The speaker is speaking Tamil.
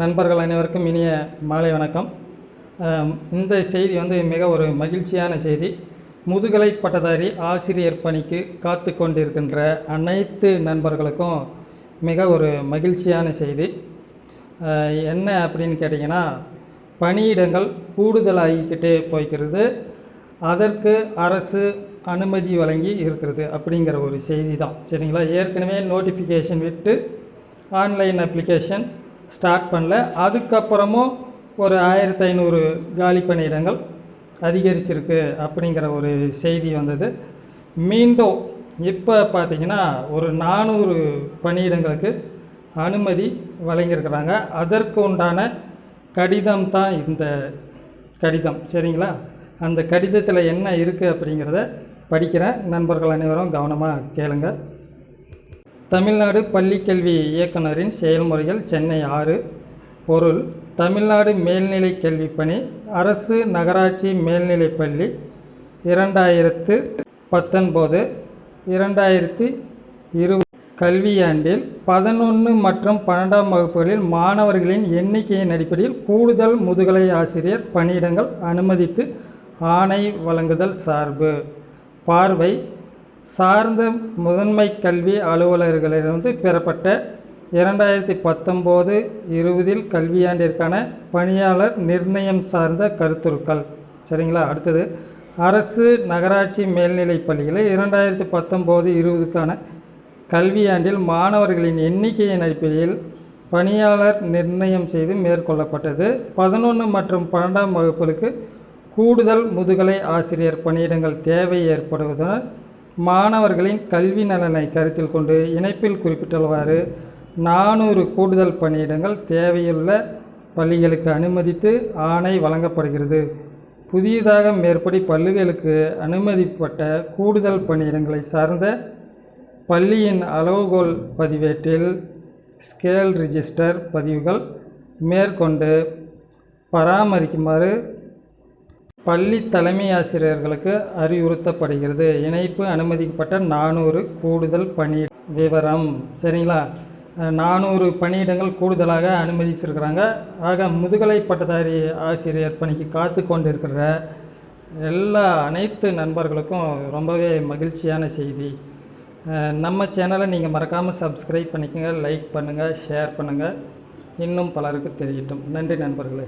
நண்பர்கள் அனைவருக்கும் இனிய மாலை வணக்கம். இந்த செய்தி வந்து மிக ஒரு மகிழ்ச்சியான செய்தி. முதுகலை பட்டதாரி ஆசிரியர் பணிக்கு காத்து கொண்டிருக்கின்ற அனைத்து நண்பர்களுக்கும் மிக ஒரு மகிழ்ச்சியான செய்தி. என்ன அப்படின்னு கேட்டிங்கன்னா பணியிடங்கள் கூடுதலாகிக்கிட்டே போய்க்கிறது. அதற்கு அரசு அனுமதி வழங்கி இருக்கிறது அப்படிங்கிற ஒரு செய்தி தான் சரிங்களா? ஏற்கனவே நோட்டிஃபிகேஷன் விட்டு ஆன்லைன் அப்ளிகேஷன் ஸ்டார்ட் பண்ணல. அதுக்கப்புறமும் ஒரு ஆயிரத்தி ஐநூறு காலி பணியிடங்கள் அதிகரிச்சிருக்கு அப்படிங்கிற ஒரு செய்தி வந்தது. மீண்டும் இப்போ பார்த்திங்கன்னா ஒரு நானூறு பணியிடங்களுக்கு அனுமதி வழங்கியிருக்கிறாங்க. அதற்கு உண்டான கடிதம் தான் இந்த கடிதம். சரிங்களா? அந்த கடிதத்தில் என்ன இருக்குது அப்படிங்கிறத படிக்கிறேன் நண்பர்கள் அனைவரும் கவனமாக கேளுங்கள் தமிழ்நாடு பள்ளிக்கல்வி இயக்குனரின் செயல்முறைகள் சென்னை ஆறு. பொருள் தமிழ்நாடு மேல்நிலை கல்வி பணி அரசு நகராட்சி மேல்நிலைப் பள்ளி இரண்டாயிரத்து பத்தொன்பது இரண்டாயிரத்தி இருபது. கல்வியாண்டில் பதினொன்று மற்றும் பன்னெண்டாம் வகுப்புகளில் மாணவர்களின் எண்ணிக்கையின் அடிப்படையில் கூடுதல் முதுகலை ஆசிரியர் பணியிடங்கள் அனுமதித்து ஆணை வழங்குதல் சார்பு. பார்வை சார்ந்த முதன்மை கல்வி அலுவலர்களிடமிருந்து பெறப்பட்ட இரண்டாயிரத்தி பத்தொம்போது இருபதில் கல்வியாண்டிற்கான பணியாளர் நிர்ணயம் சார்ந்த கருத்துருக்கள். சரிங்களா? அடுத்தது அரசு நகராட்சி மேல்நிலைப் பள்ளிகளில் இரண்டாயிரத்தி பத்தொம்போது இருபதுக்கான கல்வியாண்டில் மாணவர்களின் எண்ணிக்கையின் அடிப்படையில் பணியாளர் நிர்ணயம் செய்து மேற்கொள்ளப்பட்டது. பதினொன்று மற்றும் பன்னெண்டாம் வகுப்புகளுக்கு கூடுதல் முதுகலை ஆசிரியர் பணியிடங்கள் தேவை ஏற்படுவதால் மாணவர்களின் கல்வி நலனை கருத்தில் கொண்டு இணைப்பில் குறிப்பிட்டுள்ளவாறு நானூறு கூடுதல் பணியிடங்கள் தேவையுள்ள பள்ளிகளுக்கு அனுமதித்து ஆணை வழங்கப்படுகிறது. புதியதாக மேற்படி பள்ளிகளுக்கு அனுமதிப்பட்ட கூடுதல் பணியிடங்களை சார்ந்த பள்ளியின் அளவுகோல் பதிவேட்டில் ஸ்கேல் ரிஜிஸ்டர் பதிவுகள் மேற்கொண்டு பராமரிக்குமாறு பள்ளி தலைமை ஆசிரியர்களுக்கு அறிவுறுத்தப்படுகிறது. இணைப்பு அனுமதிக்கப்பட்ட நானூறு கூடுதல் பணி விவரம். சரிங்களா? நானூறு பணியிடங்கள் கூடுதலாக அனுமதிச்சிருக்கிறாங்க. ஆக முதுகலை பட்டதாரி ஆசிரியர் பணிக்கு காத்து கொண்டிருக்கிற எல்லா அனைத்து நண்பர்களுக்கும் ரொம்பவே மகிழ்ச்சியான செய்தி. நம்ம சேனலை நீங்கள் மறக்காமல் சப்ஸ்கிரைப் பண்ணிக்கோங்க லைக் பண்ணுங்கள் ஷேர் பண்ணுங்கள் இன்னும் பலருக்கு தெரியட்டும். நன்றி நண்பர்களே.